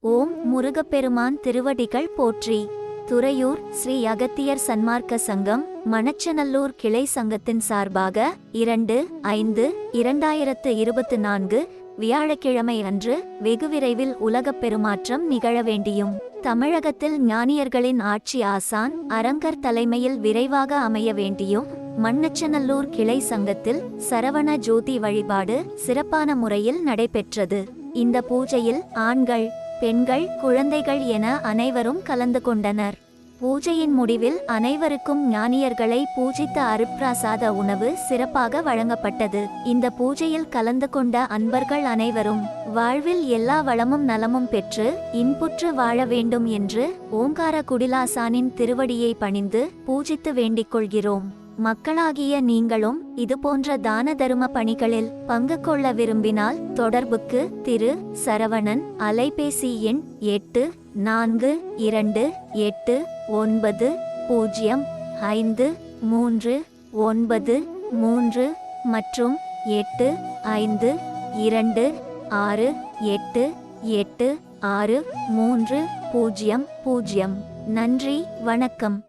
ஓம் முருகப்பெருமான் திருவடிகள் போற்றி. துறையூர் ஸ்ரீ அகத்தியர் சன்மார்க்க சங்கம் மணச்சநல்லூர் கிளை சங்கத்தின் சார்பாக இரண்டு ஐந்து இரண்டாயிரத்து இருபத்து நான்கு வியாழக்கிழமை அன்று வெகு விரைவில் உலகப் பெருமாற்றம் நிகழ வேண்டியும். தமிழகத்தில் ஞானியர்களின் ஆட்சி ஆசான் அரங்கர் தலைமையில் விரைவாக அமைய வேண்டியும். மண்ணச்சநல்லூர் கிளை சங்கத்தில் சரவண ஜோதி வழிபாடு சிறப்பான முறையில் நடைபெற்றது. இந்த பூஜையில் ஆண்கள் பெண்கள் குழந்தைகள் என அனைவரும் கலந்து கொண்டனர். பூஜையின் முடிவில் அனைவருக்கும் ஞானியர்களை பூஜித்த அருப்பிராசாத உணவு சிறப்பாக வழங்கப்பட்டது. இந்த பூஜையில் கலந்து கொண்ட அன்பர்கள் அனைவரும் வாழ்வில் எல்லா வளமும் நலமும் பெற்று இன்புற்று வாழ வேண்டும் என்று ஓங்கார குடிலாசானின் திருவடியை பணிந்து பூஜித்து வேண்டிக் கொள்கிறோம். மக்களாகிய நீங்களும் இதுபோன்ற தான தரும பணிகளில் பங்கு கொள்ள விரும்பினால் தொடர்புக்கு திரு. சரவணன் அலைபேசி எண் எட்டு நான்கு இரண்டு எட்டு ஒன்பது பூஜ்ஜியம் ஐந்து மூன்று ஒன்பது மூன்று மற்றும் எட்டு ஐந்து இரண்டு ஆறு எட்டு எட்டு ஆறு மூன்று பூஜ்ஜியம் பூஜ்ஜியம் நன்றி வணக்கம்.